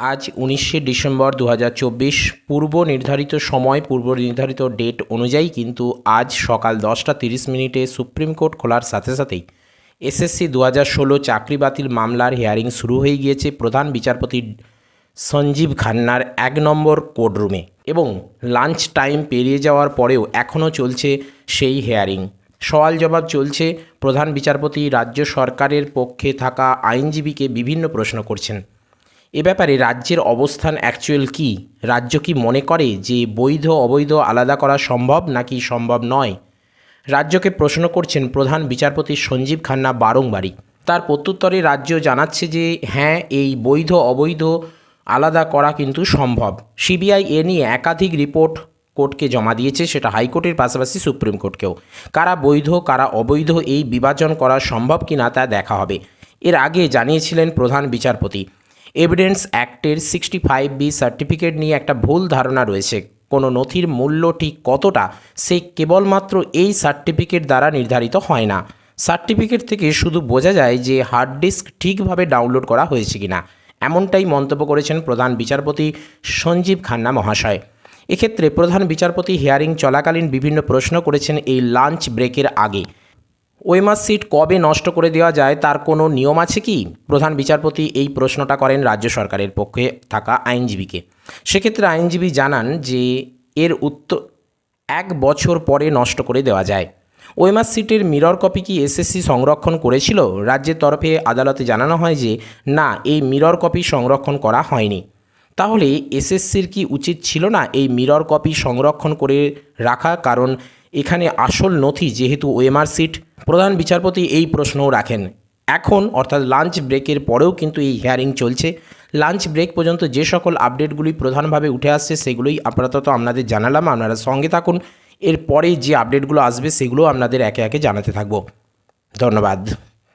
আজ উনিশে ডিসেম্বর দু হাজার চব্বিশ পূর্ব নির্ধারিত সময়, পূর্ব নির্ধারিত ডেট অনুযায়ী কিন্তু আজ সকাল দশটা তিরিশ মিনিটে সুপ্রিম কোর্ট খোলার সাথে সাথেই এসএসসি দু হাজার ষোলো চাকরি বাতিল মামলার হিয়ারিং শুরু হয়ে গিয়েছে প্রধান বিচারপতি সঞ্জীব খান্নার এক নম্বর কোর্টরুমে এবং লাঞ্চ টাইম পেরিয়ে যাওয়ার পরেও এখনও চলছে সেই হেয়ারিং সওয়াল জবাব চলছে, প্রধান বিচারপতি রাজ্য সরকারের পক্ষে থাকা আইনজীবীকে বিভিন্ন প্রশ্ন করছেন। এ ব্যাপারে রাজ্যের অবস্থান অ্যাকচুয়াল কি? রাজ্য কি মনে করে যে বৈধ অবৈধ আলাদা করা সম্ভব নাকি সম্ভব নয়? রাজ্যকে প্রশ্ন করছেন প্রধান বিচারপতি সঞ্জীব খান্না বারংবারই। তার প্রত্যুত্তরে রাজ্য জানাচ্ছে যে হ্যাঁ এই বৈধ অবৈধ আলাদা করা কিন্তু সম্ভব। সিবিআই এ নিয়ে একাধিক রিপোর্ট কোর্টকে জমা দিয়েছে, সেটা হাইকোর্টের পাশাপাশি সুপ্রিম কোর্টকেও। কারা বৈধ, কারা অবৈধ এই বিভাজন করা সম্ভব কিনা তা দেখা হবে। এর আগে জানিয়েছিলেন প্রধান বিচারপতি। এভিডেন্স অ্যাক্টের সিক্সটি ফাইভ বি সার্টিফিকেট নিয়ে একটা ভুল ধারণা রয়েছে। কোনো নথির মূল্য ঠিক কতটা, সে কেবলমাত্র এই সার্টিফিকেট দ্বারা নির্ধারিত হয় না। সার্টিফিকেট থেকে শুধু বোঝা যায় যে হার্ড ডিস্ক ঠিকভাবে ডাউনলোড করা হয়েছে কিনা। এমনটাই মন্তব্য করেছেন প্রধান বিচারপতি সঞ্জীব খান্না মহাশয়। এক্ষেত্রে প্রধান বিচারপতি হিয়ারিং চলাকালীন বিভিন্ন প্রশ্ন করেছেন এই লাঞ্চ ব্রেকের আগে। ওয়েমার সিট কবে নষ্ট করে দেওয়া যায় তার কোনো নিয়ম আছে কি? প্রধান বিচারপতি এই প্রশ্নটা করেন রাজ্য সরকারের পক্ষে থাকা আইনজীবীকে। সেক্ষেত্রে আইনজীবী জানান যে এর উত্তর এক বছর পরে নষ্ট করে দেওয়া যায়। ওয়েমার সিটের মিরর কপি কি এসএসসি সংরক্ষণ করেছিল? রাজ্যের তরফে আদালতে জানানো হয় যে, না, এই মিরর কপি সংরক্ষণ করা হয়নি। তাহলে এসএসসির কি উচিত ছিল না এই মিরর কপি সংরক্ষণ করে রাখা? কারণ এখানে আসল নথি যেহেতু ওএমআর সিট, প্রধান বিচারপতি এই প্রশ্নও রাখেন। এখন, অর্থাৎ লাঞ্চ ব্রেকের পরেও কিন্তু এই হিয়ারিং চলছে। লাঞ্চ ব্রেক পর্যন্ত যে সকল আপডেটগুলি প্রধানভাবে উঠে আসছে সেগুলোই আপাতত আপনাদের জানালাম, আপনারা সঙ্গে থাকুন। এরপরে যে আপডেটগুলো আসবে সেগুলো আপনাদের একে একে জানাতে থাকব। ধন্যবাদ।